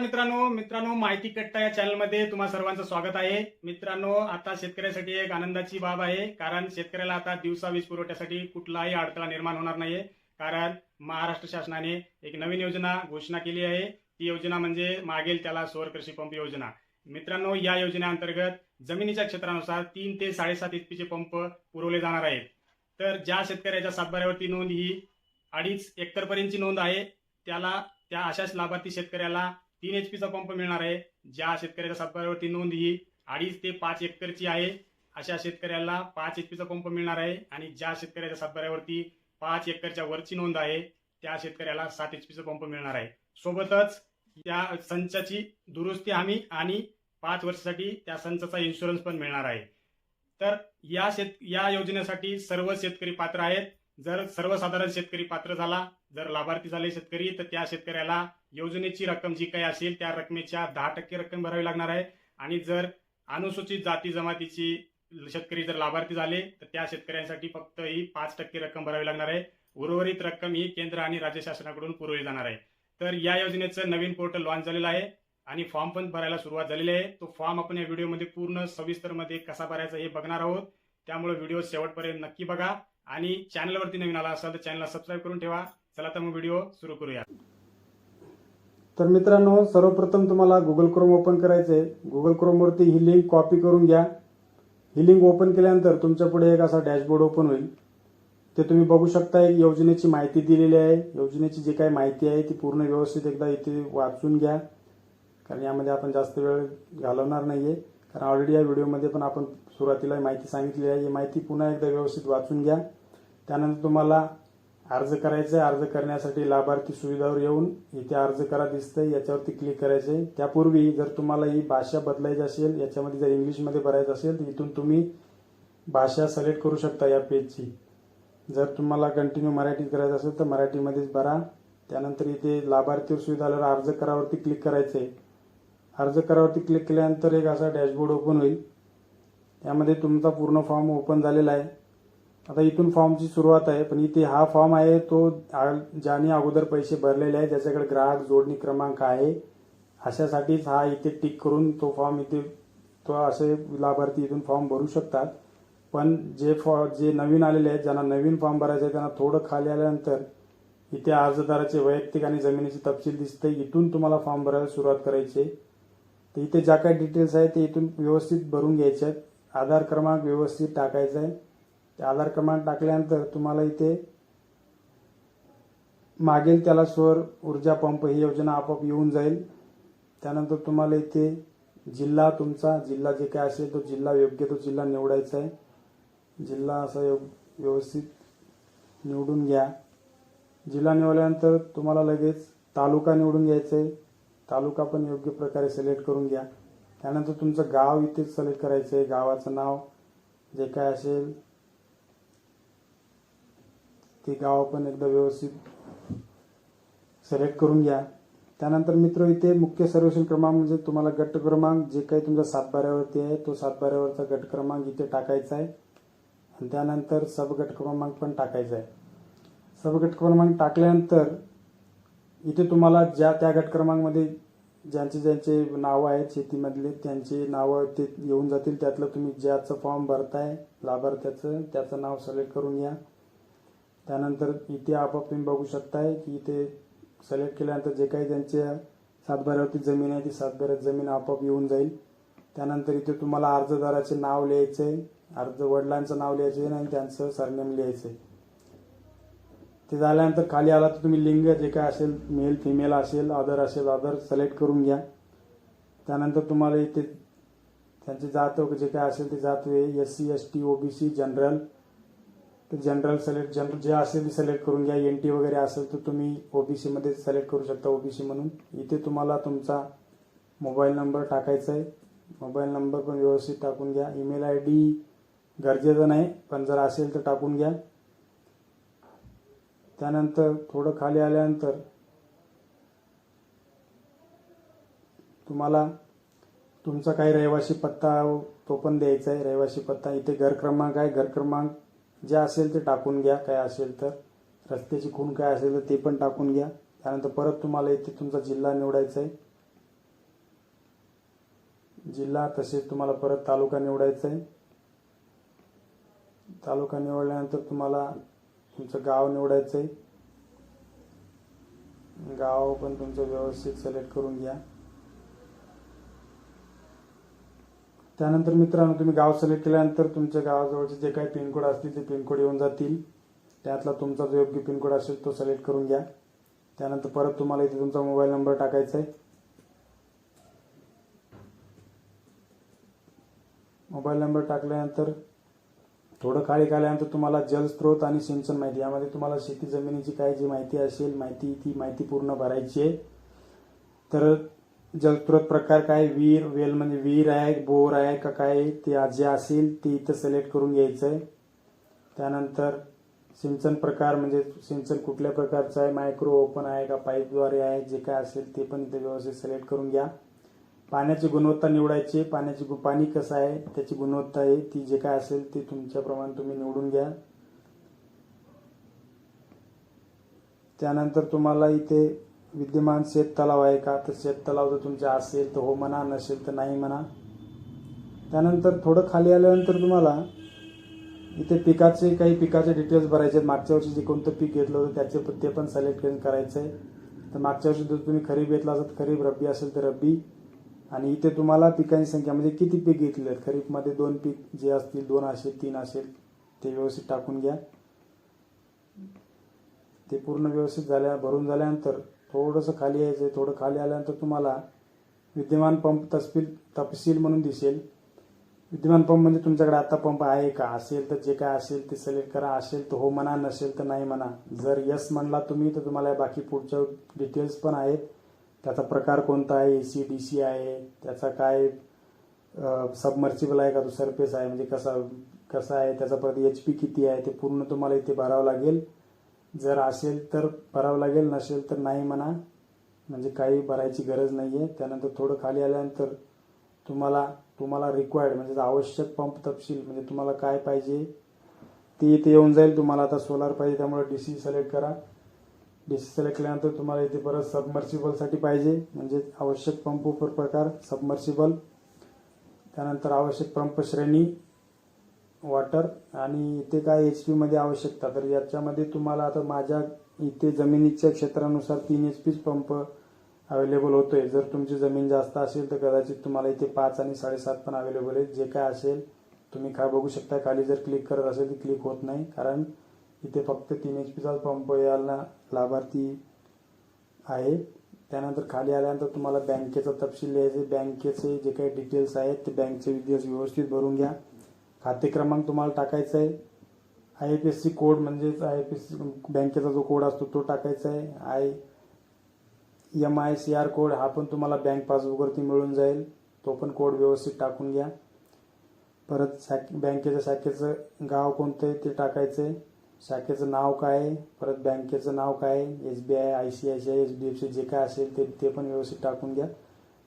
मित्रांनो मित्रांनो माहिती कट्टा या चॅनलमध्ये तुम्हा सर्वांचं स्वागत आहे. मित्रांनो आता शेतकऱ्यासाठी एक आनंदाची बाब आहे कारण शेतकऱ्याला आता दिवसा वीज पुरवठ्यासाठी कुठलाही अडथळा निर्माण होणार नाहीये. कारण महाराष्ट्र शासनाने एक नवीन योजना घोषणा केली आहे. ती योजना म्हणजे मागेल त्याला सौर कृषी पंप योजना. मित्रांनो या योजनेअंतर्गत जमिनीच्या क्षेत्रानुसार तीन ते साडेसात एच चे पंप पुरवले जाणार आहेत. तर ज्या शेतकऱ्याच्या सातबाऱ्यावरती नोंद ही अडीच पर्यंतची नोंद आहे त्याला त्या अशाच लाभार्थी शेतकऱ्याला तीन एच पीचा पंप मिळणार आहे. ज्या शेतकऱ्याच्या सातबाऱ्यावरती नोंद ही अडीच ते पाच एकरची आहे. अशा शेतकऱ्याला पाच एच पीचा पंप मिळणार आहे आणि ज्या शेतकऱ्याच्या सातबाऱ्यावरती पाच एकरच्या वरची नोंद आहे त्या शेतकऱ्याला सात एच पीचा पंप मिळणार आहे. सोबतच त्या संचाची दुरुस्ती हमी आणि पाच वर्षासाठी त्या संचाचा इन्शुरन्स पण मिळणार आहे. तर या शेत या योजनेसाठी सर्व शेतकरी पात्र आहेत. जर सर्वसाधारण शेतकरी पात्र झाला जर लाभार्थी झाले शेतकरी तर त्या शेतकऱ्याला योजनेची रक्कम जी काही असेल त्या रकमेच्या दहा टक्के रक्कम भरावी लागणार आहे. आणि जर अनुसूचित जाती जमातीची शेतकरी जर लाभार्थी झाले तर त्या शेतकऱ्यांसाठी फक्त ही पाच टक्के रक्कम भरावी लागणार आहे. उर्वरित रक्कम ही केंद्र आणि राज्य शासनाकडून पुरवली जाणार आहे. तर या योजनेचं नवीन पोर्टल लॉन्च झालेलं आहे आणि फॉर्म पण भरायला सुरुवात झालेली आहे. तो फॉर्म आपण या व्हिडिओमध्ये पूर्ण सविस्तरमध्ये कसा भरायचा हे बघणार आहोत. त्यामुळे व्हिडिओ शेवटपर्यंत नक्की बघा. आणि चॅनलवरती नवीन आला असाल तर चॅनलला सबस्क्राईब करून ठेवा. चला तर मग व्हिडिओ सुरू करूया. तर मित्रांनो सर्वप्रथम तुम्हाला गुगल क्रोम ओपन करायचं आहे गुगल क्रोमवरती ही लिंक कॉपी करून घ्या. ही लिंक ओपन केल्यानंतर तुमच्यापुढे एक असा डॅशबोर्ड ओपन होईल. ते तुम्ही बघू शकता एक योजनेची माहिती दिलेली आहे. योजनेची जी काही माहिती आहे ती पूर्ण व्यवस्थित एकदा इथे वाचून घ्या. कारण यामध्ये आपण जास्त वेळ घालवणार नाही आहे कारण ऑलरेडी या व्हिडिओमध्ये पण आपण सुरुवातीला माहिती सांगितली आहे. ही माहिती पुन्हा एकदा व्यवस्थित वाचून घ्या. त्यानंतर तुम्हाला अर्ज करायचं आहे अर्ज करण्यासाठी लाभार्थी सुविधावर येऊन इथे अर्ज करा दिसतंय याच्यावरती क्लिक करायचं आहे त्यापूर्वी जर तुम्हाला ही भाषा बदलायची असेल याच्यामध्ये जर इंग्लिशमध्ये भरायचं असेल तर इथून तुम्ही भाषा सिलेक्ट करू शकता या पेजची जर तुम्हाला कंटिन्यू मराठीत करायचं असेल तर मराठीमध्येच भरा. त्यानंतर इथे लाभार्थीवर सुविधा आल्यावर अर्ज करावरती क्लिक करायचं आहे अर्ज करावरती क्लिक केल्यानंतर एक असा डॅशबोर्ड ओपन होईल. त्यामध्ये तुमचा पूर्ण फॉर्म ओपन झालेला आहे. आता इथून फॉर्मची सुरुवात आहे पण इथे हा फॉर्म आहे तो ज्याने अगोदर पैसे भरलेले आहे ज्याच्याकडे ग्राहक जोडणी क्रमांक आहे अशासाठीच हा इथे टिक करून तो फॉर्म इथे तो असे लाभार्थी इथून फॉर्म भरू शकतात. पण जे फॉ जे नवीन आलेले आहेत ज्यांना नवीन फॉर्म भरायचे आहे त्यांना थोडं खाली आल्यानंतर इथे अर्जदाराचे वैयक्तिक आणि जमिनीचे तपशील दिसते. इथून तुम्हाला फॉर्म भरायला सुरुवात करायची आहे. तर इथे ज्या काही डिटेल्स आहेत ते इथून व्यवस्थित भरून घ्यायचे आहेत. आधार क्रमांक व्यवस्थित टाकायचा आहे. ते आधार क्रमांक टाकल्यानंतर तुम्हाला इथे मागेल त्याला सौर ऊर्जा पंप ही योजना आपोआप येऊन जाईल. त्यानंतर तुम्हाला इथे जिल्हा तुमचा जिल्हा जे काय असेल तो जिल्हा योग्य तो जिल्हा निवडायचा आहे. जिल्हा असा योग व्यवस्थित निवडून घ्या. जिल्हा निवडल्यानंतर तुम्हाला लगेच तालुका निवडून घ्यायचा आहे. तालुका पण योग्य प्रकारे सिलेक्ट करून घ्या. त्यानंतर तुमचं गाव इथेच सिलेक्ट करायचं आहे. गावाचं नाव जे काय असेल ते गाव पण एकदा व्यवस्थित सिलेक्ट करून घ्या. त्यानंतर मित्र इथे मुख्य सर्वेक्षण क्रमांक म्हणजे तुम्हाला गट क्रमांक जे काही तुमचा सातबाऱ्यावरती आहे तो सातबाऱ्यावरचा गट क्रमांक इथे टाकायचा आहे. आणि त्यानंतर सबगट क्रमांक पण टाकायचा आहे. सबगट क्रमांक टाकल्यानंतर इथे तुम्हाला ज्या त्या गट क्रमांकमध्ये ज्यांचे ज्यांचे नावं आहेत शेतीमधले त्यांचे नावं ते येऊन जातील. त्यातलं तुम्ही ज्याचं फॉर्म भरताय लाभार्थ्याचं त्याचं नाव सिलेक्ट करून घ्या. त्यानंतर इथे आपोआप तुम्ही बघू शकताय की इथे सिलेक्ट केल्यानंतर जे काही त्यांच्या सातबाऱ्यावरती जमीन आहे ती सातबाऱ्यात जमीन आपोआप येऊन जाईल. त्यानंतर इथे तुम्हाला अर्जदाराचे नाव लिहायचं आहे अर्ज वडिलांचं नाव लिहायचं आहे आणि त्यांचं सरनेम लिहायचं आहे. ते झाल्यानंतर खाली आला तर तुम्ही लिंग जे काय असेल मेल फिमेल असेल अदर असेल अदर सिलेक्ट करून घ्या. त्यानंतर तुम्हाला इथे त्यांचे जात जे काय असेल ते जात S C S T OBC general तर जनरल सिलेक्ट जनरल जे असेल ते सिलेक्ट करून घ्या. एन टी वगैरे असेल तर तुम्ही ओबीसी मध्ये सिलेक्ट करू शकता ओबीसी म्हणून. इथे तुम्हाला तुमचा मोबाईल नंबर टाकायचा आहे. मोबाईल नंबर पण व्यवस्थित टाकून घ्या. ईमेल आय डी गरजेचं नाही पण जर असेल तर टाकून घ्या. त्यानंतर थोडं खाली आल्यानंतर तुम्हाला तुमचा काही रहिवासी पत्ता तो पण द्यायचा आहे. रहिवासी पत्ता इथे घर क्रमांक आहे. घर क्रमांक जे असेल ते टाकून घ्या काय असेल तर. रस्त्याची खूण काय असेल तर ते पण टाकून घ्या. त्यानंतर परत तुम्हाला इथे तुमचा जिल्हा निवडायचा आहे. जिल्हा तसेच तुम्हाला परत तालुका निवडायचा आहे. तालुका निवडल्यानंतर तुम्हाला तुमचं गाव निवडायचं आहे. गाव पण तुमचं व्यवस्थित सिलेक्ट करून घ्या. त्यानंतर मित्रांनो तुम्ही गाव सिलेक्ट केल्यानंतर तुमच्या गावाजवळचे जे काही पिनकोड असतील ते पिनकोड येऊन जातील. त्यातला तुमचा जो योग्य पिनकोड असेल तो सिलेक्ट करून घ्या. त्यानंतर परत तुम्हाला इथे तुमचा मोबाईल नंबर टाकायचा आहे. मोबाईल नंबर टाकल्यानंतर थोडं खाली खाल्यानंतर तुम्हाला जलस्रोत आणि सिंचन माहिती यामध्ये तुम्हाला शेती जमिनीची काय जी माहिती असेल माहिती ती माहिती पूर्ण भरायची आहे. तर जलस्रोत प्रकार काय? विहीर वेल म्हणजे विहीर आहे बोर आहे का काय? ते जे असेल ते इथं सिलेक्ट करून घ्यायचं आहे त्यानंतर सिंचन प्रकार म्हणजे सिंचन कुठल्या प्रकारचं आहे? मायक्रो ओपन आहे का? पाईपद्वारे आहे? जे काय असेल ते पण इथे व्यवस्थित सिलेक्ट करून घ्या. पाण्याची गुणवत्ता निवडायची पाण्याची पाणी कसं आहे? त्याची गुणवत्ता आहे. ती जे काय असेल ते तुमच्याप्रमाणे तुम्ही निवडून घ्या. त्यानंतर तुम्हाला इथे विद्यमान शेत तलाव आहे का? तर शेत तलाव जर तुमच्या असेल तर हो म्हणा नसेल तर नाही म्हणा. त्यानंतर थोडं खाली आल्यानंतर तुम्हाला इथे पिकाचे काही पिकाचे डिटेल्स भरायचे आहेत. मागच्या वर्षी जे कोणतं पीक घेतलं होतं त्याचे पण- ते पण सिलेक्ट करायचं आहे. तर मागच्या वर्षी जर तुम्ही खरीप घेतला असेल खरीप रब्बी असेल तर रब्बी. आणि इथे तुम्हाला पिकांची संख्या म्हणजे किती पीक घेतले आहेत खरीपमध्ये दोन पीक जे असतील दोन असेल तीन असेल ते व्यवस्थित टाकून घ्या. ते पूर्ण व्यवस्थित झाल्या भरून झाल्यानंतर थोडंसं खाली यायचं आहे थोडं खाली आल्यानंतर तुम्हाला विद्यमान पंप तपशील तपशील म्हणून दिसेल. विद्यमान पंप म्हणजे तुमच्याकडे आता पंप आहे का? असेल तर जे काय असेल ते सिलेक्ट करा. असेल तर हो म्हणा नसेल तर नाही म्हणा. जर यस म्हणला तुम्ही तर तुम्हाला बाकी पुढच्या डिटेल्स पण आहेत. त्याचा प्रकार कोणता आहे? ए सी डी सी आहे. त्याचा काय सबमर्सिबल आहे का? तो सरफेस आहे. म्हणजे कसा कसा आहे? त्याचा परत एच पी किती आहे? ते पूर्ण तुम्हाला इथे भरावं लागेल. जर असेल तर भरावं लागेल नसेल तर नाही म्हणा. म्हणजे काही भरायची गरज नाही आहे त्यानंतर थोडं खाली आल्यानंतर तुम्हाला तुम्हाला रिक्वायर्ड म्हणजे आवश्यक पंप तपशील म्हणजे तुम्हाला काय पाहिजे ते इथे येऊन जाईल. तुम्हाला आता सोलार पाहिजे त्यामुळे डी सी सिलेक्ट करा. डी सी सिलेक्ट केल्यानंतर तुम्हाला इथे परत सबमर्सिबलसाठी पाहिजे. म्हणजे आवश्यक पंप उपर प्रकार सबमर्सिबल त्यानंतर आवश्यक पंप श्रेणी. वॉटर आणि इथे काय एच पीमध्ये आवश्यकता. तर याच्यामध्ये तुम्हाला आता माझ्या इथे जमिनीच्या क्षेत्रानुसार तीन एच पीच पंप अवेलेबल होतोय. जर तुमची जमीन जास्त असेल तर कदाचित तुम्हाला इथे पाच आणि साडेसात पण अवेलेबल आहेत. जे काय असेल तुम्ही काय बघू शकता. खाली जर क्लिक करत असेल तर क्लिक होत नाही. कारण इथे फक्त तीन एच पीचा पंप याला लाभार्थी आहे. त्यानंतर खाली आल्यानंतर तुम्हाला बँकेचा तपशील लिहायचे बँकेचे जे काही डिटेल्स आहेत ते बँकचे डिटेल्स व्यवस्थित भरून घ्या. खाते क्रमांक तुम्हाला टाकायचा आहे. I F S C code म्हणजेच आय एफ एस सी बँकेचा जो कोड असतो तो टाकायचा आहे. I M I C R code हा पण तुम्हाला बँक पासबुकवरती मिळून जाईल. तो पण कोड व्यवस्थित टाकून घ्या. परत शाखे बँकेच्या शाखेचं गाव कोणतं आहे ते टाकायचं आहे. शाखेचं नाव काय आहे? परत बँकेचं नाव काय आहे? S B I I C I C I H D F C जे काय असेल ते ते पण व्यवस्थित टाकून घ्या.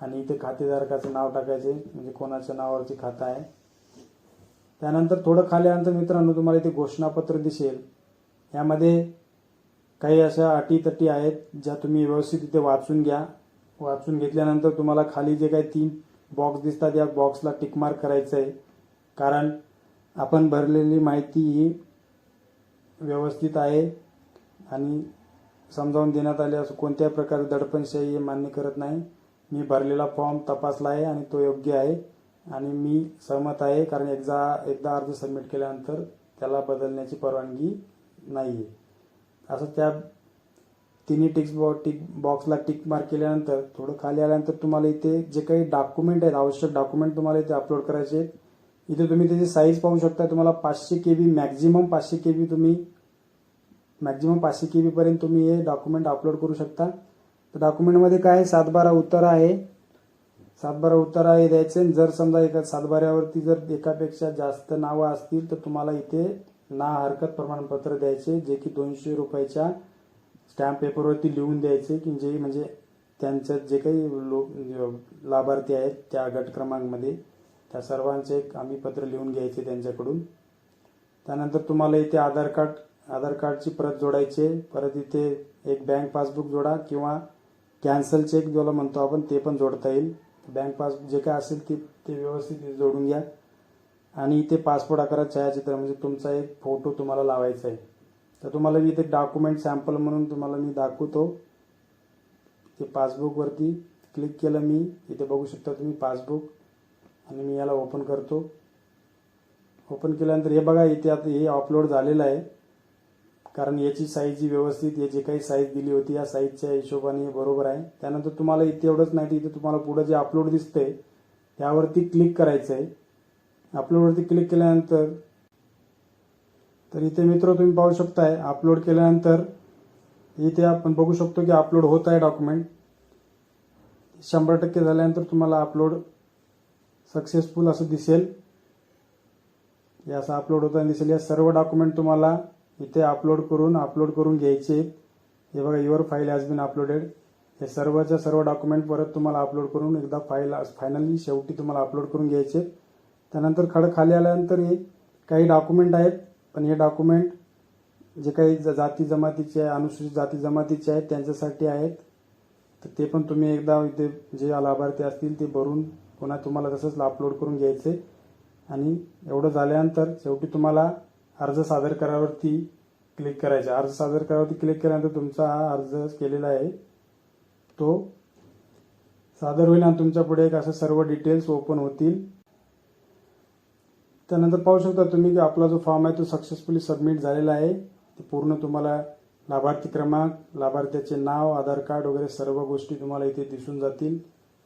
आणि इथे खातेधारकाचं नाव टाकायचं आहे. म्हणजे कोणाच्या नावावरती खातं आहे. त्यानंतर थोडं खाल्यानंतर मित्रांनो तुम्हाला इथे घोषणापत्र दिसेल. यामध्ये काही अशा अटीतटी आहेत ज्या तुम्ही व्यवस्थित इथे वाचून घ्या. वाचून घेतल्यानंतर तुम्हाला खाली जे काही तीन बॉक्स दिसतात या बॉक्सला टिकमार्क करायचं आहे. कारण आपण भरलेली माहिती ही व्यवस्थित आहे आणि समजावून देण्यात आले असं कोणत्याही प्रकारे दडपणशाही हे मान्य करत नाही. मी भरलेला फॉर्म तपासला आहे आणि तो योग्य आहे. आणि मी सहमत आहे कारण एकदा एकदा अर्ज सबमिट केल्यानंतर त्याला बदलण्याची परवानगी नाही आहे असं त्या तिन्ही टिक्स बॉ टिक बॉक्सला टिक मार्क केल्यानंतर थोडं खाली आल्यानंतर तुम्हाला इथे जे काही डॉक्युमेंट आहेत आवश्यक डॉक्युमेंट तुम्हाला इथे अपलोड करायचे आहेत इथे तुम्ही त्याची साईज पाहू शकता तुम्हाला पाचशे के बी मॅक्झिमम पाचशे के बी तुम्ही मॅक्झिमम पाचशे के बीपर्यंत तुम्ही हे डॉक्युमेंट अपलोड करू शकता. तर डॉक्युमेंटमध्ये काय सातबारा उत्तर आहे. सातबारा उतारा आहे द्यायचे आणि जर समजा एका सातबाऱ्यावरती जर एकापेक्षा जास्त नावं असतील तर तुम्हाला इथे ना हरकत प्रमाणपत्र द्यायचे जे की दोनशे रुपयाच्या स्टॅम्प पेपरवरती लिहून द्यायचे की जे म्हणजे त्यांचं जे काही लोक लाभार्थी आहेत त्या गट क्रमांकमध्ये. त्या सर्वांचे एक आम्ही पत्र लिहून घ्यायचे त्यांच्याकडून. त्यानंतर तुम्हाला इथे आधार कार्ड आधार कार्डची प्रत जोडायचे परत इथे एक बँक पासबुक जोडा किंवा कॅन्सल चेक ज्याला म्हणतो आपण ते पण जोडता येईल. बँक पासबुक जे काय असेल ते ते व्यवस्थित जोडून घ्या. आणि इथे पासपोर्ट आकारात छायाचित्र म्हणजे तुमचा एक फोटो तुम्हाला लावायचा आहे. तर तुम्हाला मी इथे डॉक्युमेंट सॅम्पल म्हणून तुम्हाला मी दाखवतो. ते पासबुकवरती क्लिक केलं मी. इथे बघू शकता तुम्ही पासबुक. आणि मी याला ओपन करतो. ओपन केल्यानंतर हे बघा इथे आता हे अपलोड झालेलं आहे. कारण याची साईज जी व्यवस्थित याची काही साईज दिली होती या साईजच्या हिशोबाने बरोबर आहे. त्यानंतर तुम्हाला इथे एवढंच नाही इथे तुम्हाला पुढं जे अपलोड दिसतंय त्यावरती क्लिक करायचं आहे अपलोडवरती क्लिक केल्यानंतर तर इथे मित्र तुम्ही पाहू शकताय अपलोड केल्यानंतर इथे आपण बघू शकतो की अपलोड होत आहे डॉक्युमेंट शंभर टक्के झाल्यानंतर तुम्हाला अपलोड सक्सेसफुल असं दिसेल. हे असं अपलोड होताना दिसेल. या सर्व डॉक्युमेंट तुम्हाला इथे अपलोड करून अपलोड करून घ्यायचे. हे बघा your file has been uploaded हे सर्वच्या सर्व डॉक्युमेंट परत तुम्हाला अपलोड करून एकदा फाईल फायनली शेवटी तुम्हाला अपलोड करून घ्यायचे. त्यानंतर खडं खाली आल्यानंतर हे काही डॉक्युमेंट आहेत पण हे डॉक्युमेंट जे काही ज- जाती जमातीचे आहे अनुसूचित जाती जमातीचे आहेत त्यांच्यासाठी आहेत. तर ते पण तुम्ही एकदा इथे जे लाभार्थी असतील ते भरून पुन्हा तुम्हाला तसंच अपलोड करून घ्यायचे. आणि एवढं झाल्यानंतर शेवटी तुम्हाला अर्ज सादर करावरती क्लिक करायचा. अर्ज सादर करावरती क्लिक केल्यानंतर तुमचा हा अर्ज केलेला आहे. तो सादर होईल आणि तुमच्यापुढे एक असं सर्व डिटेल्स ओपन होतील. त्यानंतर पाहू शकता तुम्ही की आपला जो फॉर्म आहे तो सक्सेसफुली सबमिट झालेला आहे. ते पूर्ण तुम्हाला लाभार्थी क्रमांक लाभार्थ्याचे नाव आधार कार्ड वगैरे सर्व गोष्टी तुम्हाला इथे दिसून जातील.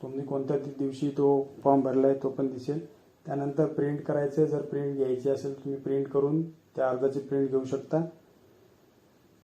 तुम्ही कोणत्या दिवशी तो फॉर्म भरला आहे तो पण दिसेल. त्यानंतर प्रिंट करायचं जर प्रिंट घ्यायची असेल तुम्ही प्रिंट करून त्या अर्जाची प्रिंट घेऊ शकता.